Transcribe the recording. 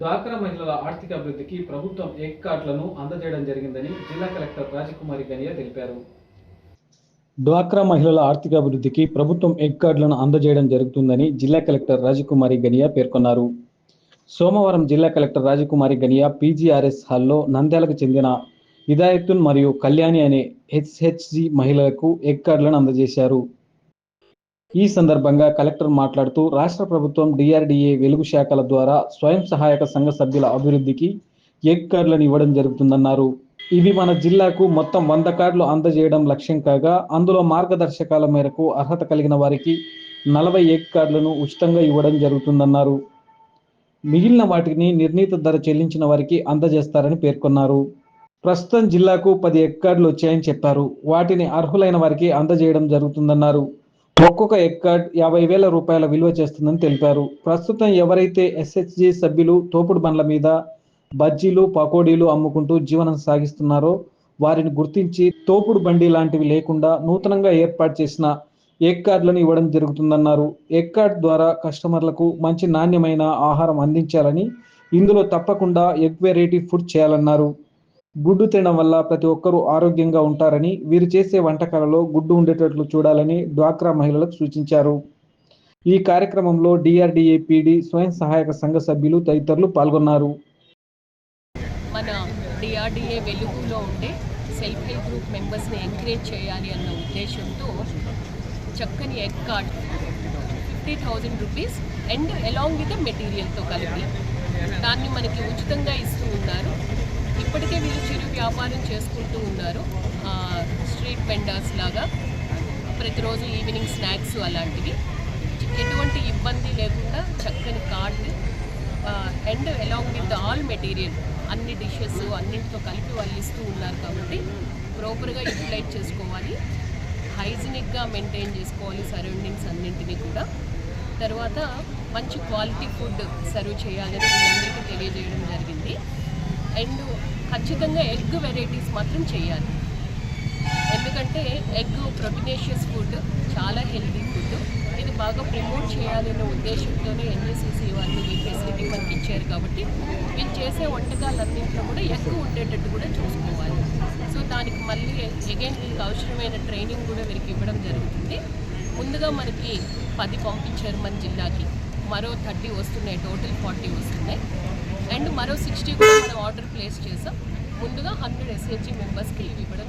డ్వాక్రా మహిళల ఆర్థిక అభివృద్ధికి ప్రభుత్వం ఎగ్ కార్డులను అందజేయడం జరిగిందని జిల్లా కలెక్టర్ రాజకుమారి గనియా తెలిపారు. డ్వాక్రా మహిళల ఆర్థిక అభివృద్ధికి ప్రభుత్వం ఎగ్ కార్డులను అందజేయడం జరుగుతుందని జిల్లా కలెక్టర్ రాజకుమారి గనియా పేర్కొన్నారు. సోమవారం జిల్లా కలెక్టర్ రాజకుమారి గనియా పీజీఆర్ఎస్ హాల్లో నంద్యాలకు చెందిన హిదాయతున్ మరియు కళ్యాణి అనే హెచ్హెచ్జి మహిళలకు ఎగ్ కార్డులను అందజేశారు. ఈ సందర్భంగా కలెక్టర్ మాట్లాడుతూ రాష్ట్ర ప్రభుత్వం డిఆర్డిఏ వెలుగు శాఖల ద్వారా స్వయం సహాయక సంఘ సభ్యుల అభివృద్ధికి ఎగ్ కార్డులను ఇవ్వడం జరుగుతుందన్నారు. ఇవి మన జిల్లాకు మొత్తం వంద కార్డులు అందజేయడం లక్ష్యం కాగా అందులో మార్గదర్శకాల మేరకు అర్హత కలిగిన వారికి నలభై ఎగ్ కార్డులను ఉచితంగా ఇవ్వడం జరుగుతుందన్నారు. మిగిలిన వాటిని నిర్ణీత ధర చెల్లించిన వారికి అందజేస్తారని పేర్కొన్నారు. ప్రస్తుతం జిల్లాకు పది ఎగ్ కార్డులు వచ్చాయని చెప్పారు. వాటిని అర్హులైన వారికి అందజేయడం జరుగుతుందన్నారు. ఒక్కొక్క ఎగ్ యాభై వేల రూపాయల విలువ చేస్తుందని తెలిపారు. ప్రస్తుతం ఎవరైతే ఎస్హెచ్జి సభ్యులు తోపుడు బండ్ల మీద బజ్జీలు పకోడీలు అమ్ముకుంటూ జీవనం సాగిస్తున్నారో వారిని గుర్తించి తోపుడు బండి లాంటివి లేకుండా నూతనంగా ఏర్పాటు చేసిన ఎగ్ కార్డులను ఇవ్వడం జరుగుతుందన్నారు. ఎగ్ కార్డ్ ద్వారా కస్టమర్లకు మంచి నాణ్యమైన ఆహారం అందించాలని ఇందులో తప్పకుండా ఎగ్ వెరైటీ ఫుడ్ చేయాలన్నారు. గుడ్డు తినడం వల్ల ప్రతి ఒక్కరూ ఆరోగ్యంగా ఉంటారని వీరు చేసే వంటకాలలో గుడ్డు ఉండేటట్లు చూడాలని డ్వాక్రా మహిళలకు సూచించారు. ఈ కార్యక్రమంలో డిఆర్డిఏ పిడి స్వయం సహాయక సంఘ సభ్యులు తదితరులు పాల్గొన్నారు. మన డిఆర్డిఏ వెలుగులో ఉండే సెల్ఫ్ హెల్ప్ గ్రూప్ మెంబర్స్ని ఎంకరేజ్ చేయాలి అన్న ఉద్దేశంతో చక్కని egg card fifty thousand rupees and along with మెటీరియల్తో కలిపి దాన్ని మనకి ఉచితంగా ఇస్తూ ఉన్నారు ఇప్పటికే వీళ్ళు చిరు వ్యాపారం చేసుకుంటూ ఉన్నారు. స్ట్రీట్ వెండర్స్ లాగా. ప్రతిరోజు ఈవినింగ్ స్నాక్స్ అలాంటివి. ఎటువంటి ఇబ్బంది లేకుండా చక్కని card and along with all material అన్ని డిషెస్ అన్నింటితో కలిపి వాళ్ళు ఇస్తూ ఉన్నారు కాబట్టి ప్రాపర్గా యూటిలైజ్ చేసుకోవాలి. హైజీనిక్గా మెయింటైన్ చేసుకోవాలి సరౌండింగ్స్ అన్నింటినీ కూడా. తర్వాత మంచి క్వాలిటీ ఫుడ్ సర్వ్ చేయాలని వీళ్ళందరికీ తెలియజేయడం జరిగింది. అండ్ ఖచ్చితంగా ఎగ్ వెరైటీస్ మాత్రం చేయాలి. ఎందుకంటే ఎగ్ ప్రొటినేషియస్ ఫుడ్ చాలా హెల్తీ ఫుడ్. ఇది బాగా ప్రమోట్ చేయాలనే ఉద్దేశంతోనే ఎన్ఎస్సీసీ వాళ్ళు ఈ ఫెసిలిటీ మనకి ఇచ్చారు కాబట్టి వీళ్ళు చేసే వంటకాలన్నింటిలో కూడా ఎగ్గు ఉండేటట్టు కూడా చూసుకోవాలి. సో దానికి మళ్ళీ అగైన్ వీళ్ళకి అవసరమైన ట్రైనింగ్ కూడా వీరికి ఇవ్వడం జరుగుతుంది. ముందుగా మనకి పది పంపించారు మన జిల్లాకి. మరో థర్టీ వస్తున్నాయి టోటల్ ఫార్టీ వస్తున్నాయి. అండ్ మరో సిక్స్టీ కూడా మనం ఆర్డర్ ప్లేస్ చేసాం. ముందుగా హండ్రెడ్ ఎస్హెచ్జి మెంబర్స్కి ఇవ్వడం